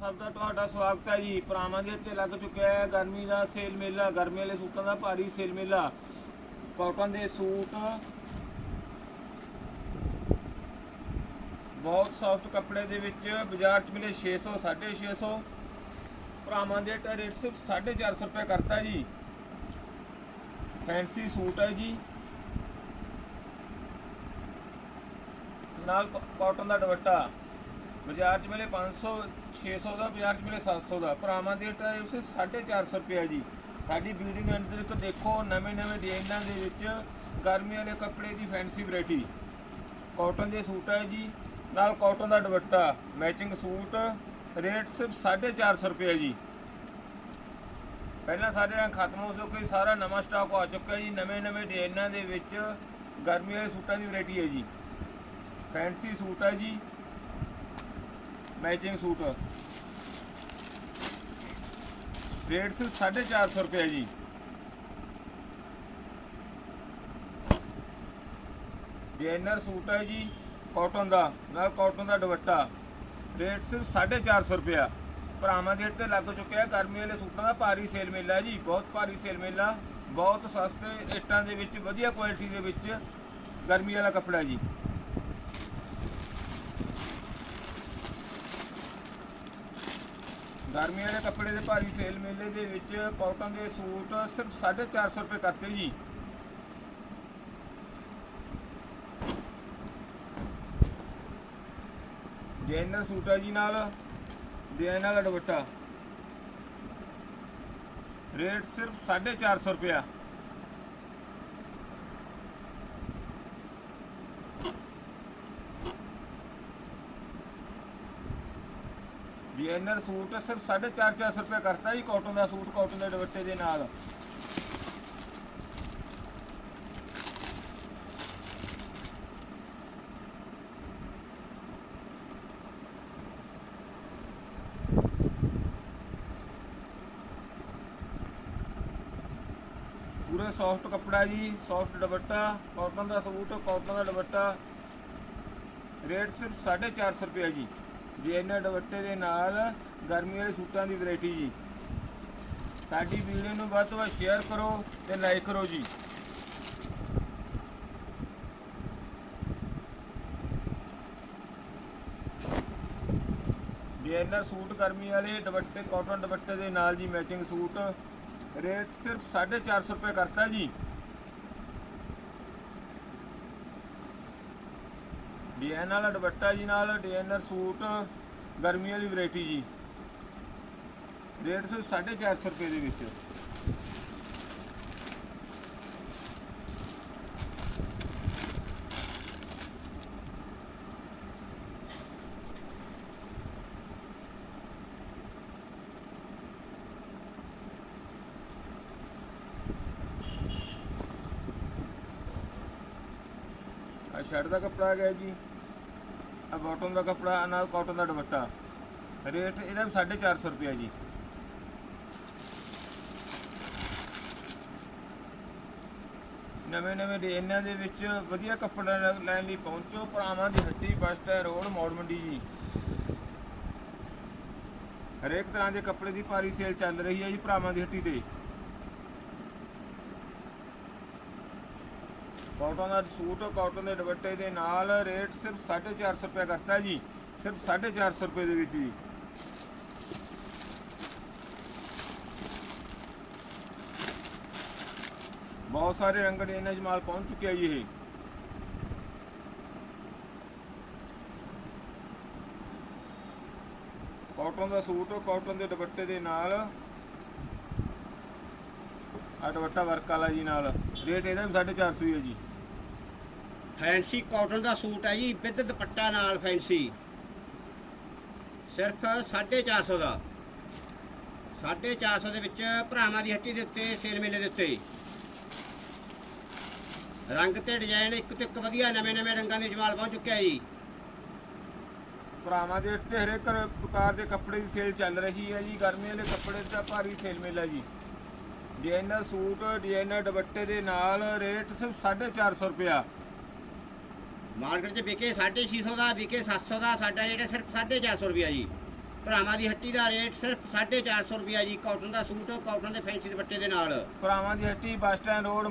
ਸਭ ਦਾ ਤੁਹਾਡਾ ਸਵਾਗਤ ਹੈ ਜੀ। ਭਰਾਵਾਂ ਦੇ ਤੇ ਲੱਗ ਚੁੱਕਿਆ ਹੈ ਗਰਮੀ ਦਾ ਸੇਲ ਮੇਲਾ। ਗਰਮੀ ਵਾਲੇ ਸੂਟਾਂ ਦਾ ਭਾਰੀ ਸੇਲ ਮੇਲਾ। ਕਾਟਨ ਦੇ ਸੂਟ ਬਹੁਤ ਸੌਫਟ ਕੱਪੜੇ ਦੇ ਵਿੱਚ ਬਾਜ਼ਾਰ 'ਚ ਮਿਲੇ 600 650 ਭਰਾਵਾਂ ਦੇ ਤਾਂ ਰੇਟ ਸਿਰਫ 450 ਰੁਪਏ ਕਰਤਾ ਜੀ। ਫੈਂਸੀ ਸੂਟ ਹੈ ਜੀ। ਨਾਲ ਕਾਟਨ ਦਾ ਦੁਪੱਟਾ। ਬਾਜ਼ਾਰ 'ਚ ਮਿਲੇ 500 600 ਦਾ, ਬਾਜ਼ਾਰ 'ਚ ਮਿਲੇ 700 ਦਾ। ਭਰਾਵਾਂ ਦੇ ਤਾਂ ਰੇਟ ਸਿਰਫ 450 ਰੁਪਏ ਜੀ। ਸਾਡੀ ਵੀਡੀਓ ਨੂੰ ਅੰਦਰ ਤੋਂ ਦੇਖੋ, ਨਵੇਂ ਨਵੇਂ ਡਿਜ਼ਾਈਨਾਂ ਦੇ ਵਿੱਚ ਗਰਮੀ ਵਾਲੇ ਕੱਪੜੇ ਦੀ ਫੈਂਸੀ ਵੈਰਾਈਟੀ ਕਾਟਨ ਦੇ ਸੂਟ ਹੈ ਜੀ, ਨਾਲ ਕਾਟਨ ਦਾ ਦੁਪੱਟਾ ਮੈਚਿੰਗ ਸੂਟ ਰੇਟ ਸਿਰਫ 450 ਰੁਪਏ ਜੀ। ਪਹਿਲਾਂ ਸਾਡੇ ਨਾਲ ਖਤਮ ਹੋ ਚੁੱਕੇ ਸਾਰਾ ਨਵਾਂ ਸਟਾਕ ਆ ਚੁੱਕਾ ਜੀ, ਨਵੇਂ ਨਵੇਂ ਡਿਜ਼ਾਈਨਾਂ ਦੇ ਵਿੱਚ ਗਰਮੀ ਵਾਲੇ ਸੂਟਾਂ ਦੀ ਵੈਰਾਈਟੀ ਹੈ ਜੀ। ਫੈਂਸੀ ਸੂਟ ਹੈ ਜੀ ਮੈਚਿੰਗ ਸੂਟ। ਰੇਟ ਸਿਰਫ 450 ਰੁਪਏ ਜੀ। ਡਿਜ਼ਾਈਨਰ ਸੂਟ ਹੈ ਜੀ ਕਾਟਨ ਦਾ, ਨਾਲ ਕਾਟਨ ਦਾ ਦੁਪੱਟਾ। ਰੇਟ ਸਿਰਫ 450 ਰੁਪਿਆ ਭਰਾਵਾਂ ਦੇ ਤੇ ਲੱਗ ਚੁੱਕਿਆ ਗਰਮੀ ਵਾਲੇ ਸੂਟਾਂ ਦਾ ਭਾਰੀ ਸੇਲ ਮੇਲਾ ਜੀ, ਬਹੁਤ ਭਾਰੀ ਸੇਲ ਮੇਲਾ, ਬਹੁਤ ਸਸਤੇ ਰੇਟਾਂ ਦੇ ਵਿੱਚ, ਵਧੀਆ ਕੁਆਲਿਟੀ ਦੇ ਵਿੱਚ ਗਰਮੀ ਵਾਲਾ ਕੱਪੜਾ ਜੀ। ਗਰਮੀ ਵਾਲੇ ਕੱਪੜੇ ਦੇ ਭਾਰੀ ਸੇਲ ਮੇਲੇ ਦੇ ਵਿੱਚ ਕਾਟਨ ਦੇ ਸੂਟ ਸਿਰਫ 450 ਰੁਪਏ ਕਰਤੇ ਜੀ। ਡਿਜ਼ਾਈਨਰ ਸੂਟ ਹੈ ਜੀ ਨਾਲ, ਡਿਜ਼ਾਈਨ ਵਾਲਾ ਦੁਪੱਟਾ। ਰੇਟ ਸਿਰਫ 450 ਰੁਪਿਆ ਡਿਜ਼ਾਈਨਰ ਸੂਟ ਸਿਰਫ 450 ਰੁਪਏ ਕਰਤਾ ਜੀ ਕਾਟਨ ਦਾ ਸੂਟ ਕਾਟਨ ਦੇ ਦੁਪੱਟੇ ਦੇ ਨਾਲ। ਪੂਰੇ ਸੌਫਟ ਕੱਪੜਾ ਜੀ ਸੌਫਟ ਦੁਪੱਟਾ ਕਾਟਨ ਦਾ ਸੂਟ ਕਾਟਨ ਦਾ ਦੁਪੱਟਾ। ਰੇਟ ਸਿਰਫ 450 ਰੁਪਏ ਜੀ। ਡਿਜ਼ਾਈਨਰ ਦੁਪੱਟੇ ਦੇ ਨਾਲ ਗਰਮੀ ਵਾਲੇ ਸੂਟਾਂ ਦੀ ਵੈਰਾਈਟੀ ਜੀ। ਸਾਡੀ ਵੀਡੀਓ ਨੂੰ ਵੱਧ ਤੋਂ ਵੱਧ ਸ਼ੇਅਰ ਕਰੋ ਤੇ ਲਾਈਕ ਕਰੋ ਜੀ। ਡਿਜ਼ਾਈਨਰ ਸੂਟ ਗਰਮੀ ਵਾਲੇ ਦੁਪੱਟੇ ਕਾਟਨ ਦੁਪੱਟੇ ਦੇ ਨਾਲ ਜੀ ਮੈਚਿੰਗ ਸੂਟ। ਰੇਟ ਸਿਰਫ 450 ਰੁਪਏ ਕਰਤਾ ਜੀ। ਡਿਜ਼ਾਈਨ ਵਾਲਾ ਦੁਪੱਟਾ ਜੀ ਨਾਲ ਡਿਜ਼ਾਈਨਰ ਸੂਟ, ਗਰਮੀ ਵਾਲੀ ਵੈਰਾਈਟੀ ਜੀ। ਰੇਟ ਸਿਰਫ 450 ਰੁਪਏ ਦੇ ਵਿੱਚ। ਆ ਸ਼ਰਟ ਦਾ ਕੱਪੜਾ ਹੈਗਾ ਗਿਆ ਜੀ। ਆ ਬਾਟਮ ਦਾ ਕੱਪੜਾ ਨਾਲ ਕਾਟਨ ਦਾ ਦੁਪੱਟਾ। ਰੇਟ ਇਹਦਾ ਵੀ 450 ਰੁਪਏ ਜੀ। ਨਵੇਂ ਨਵੇਂ ਡਿਜ਼ਾਈਨਾਂ ਦੇ ਵਿੱਚ ਵਧੀਆ ਕੱਪੜਾ ਲੈਣ ਲਈ ਪਹੁੰਚੋ। ਭਰਾਵਾਂ ਦੀ ਹੱਟੀ bus stand road Maur Mandi ਜੀ। ਹਰੇਕ ਤਰ੍ਹਾਂ ਦੇ ਕੱਪੜੇ ਦੀ ਭਾਰੀ ਸੇਲ ਚੱਲ ਰਹੀ ਹੈ ਜੀ ਭਰਾਵਾਂ ਦੀ ਹੱਟੀ ਤੇ। ਕਾਟਨ ਦਾ ਸੂਟ, ਕਾਟਨ ਦੇ ਦੁਪੱਟੇ ਦੇ ਨਾਲ ਰੇਟ ਸਿਰਫ 450 ਰੁਪਏ ਕਰਤਾ ਜੀ। ਸਿਰਫ 450 ਰੁਪਏ ਦੇ ਵਿੱਚ ਜੀ। ਬਹੁਤ ਸਾਰੇ ਰੰਗ ਇਹਨਾਂ 'ਚ ਮਾਲ ਪਹੁੰਚ ਚੁੱਕਿਆ ਜੀ ਇਹ। ਕਾਟਨ ਦਾ ਸੂਟ, ਕਾਟਨ ਦੇ ਦੁਪੱਟੇ ਦੇ ਨਾਲ ਆ ਦੁਪੱਟਾ ਵਰਕ ਵਾਲਾ ਜੀ ਨਾਲ। ਰੇਟ ਇਹਦਾ ਵੀ 450 ਹੀ ਹੈ ਜੀ। ਫੈਂਸੀ ਕਾਟਨ ਦਾ ਸੂਟ ਹੈ ਜੀ, ਵਿਦ ਦੁਪੱਟਾ ਨਾਲ ਫੈਂਸੀ। ਸਿਰਫ 450 ਦਾ। 450 ਦੇ ਵਿੱਚ ਭਰਾਵਾਂ ਦੀ ਹੱਟੀ ਦੇ ਉੱਤੇ ਸੇਲ ਮੇਲੇ ਦੇ ਉੱਤੇ। ਰੰਗ ਤੇ ਡਿਜ਼ਾਈਨ ਇੱਕ ਤੋਂ ਇੱਕ ਵਧੀਆ ਨਵੇਂ ਨਵੇਂ ਰੰਗਾਂ ਦੇ ਜਮਾਲ ਪਹੁੰਚ ਚੁੱਕਿਆ ਜੀ। ਭਰਾਵਾਂ ਦੇ ਤੇ ਹਰੇਕ ਪ੍ਰਕਾਰ ਦੇ ਕੱਪੜੇ ਦੀ ਸੇਲ ਚੱਲ ਰਹੀ ਹੈ ਜੀ। ਗਰਮੀ ਦੇ ਕੱਪੜੇ ਦਾ ਭਾਰੀ ਸੇਲ ਮੇਲਾ ਜੀ। ਡਿਜ਼ਾਈਨਰ ਸੂਟ, ਡਿਜ਼ਾਈਨਰ ਦੁਪੱਟੇ ਦੇ ਨਾਲ ਰੇਟ ਸਿਰਫ 450 ਰੁਪਿਆ ਮਾਰਕੀਟ 'ਚ ਵਿਕੇ 650 ਦਾ, ਵਿਕੇ 700 ਦਾ, ਸਾਡਾ ਰੇਟ ਹੈ ਸਿਰਫ 450 ਰੁਪਿਆ ਜੀ। ਭਰਾਵਾਂ ਦੀ ਹੱਟੀ ਦਾ ਰੇਟ ਸਿਰਫ 450 ਰੁਪਿਆ ਜੀ, ਕਾਟਨ ਦਾ ਸੂਟ, ਕਾਟਨ ਦੇ ਫੈਂਸੀ ਦੁਪੱਟੇ ਦੇ ਨਾਲ। ਭਰਾਵਾਂ ਦੀ ਹੱਟੀ, ਬੱਸ ਸਟੈਂਡ, ਰੋਡ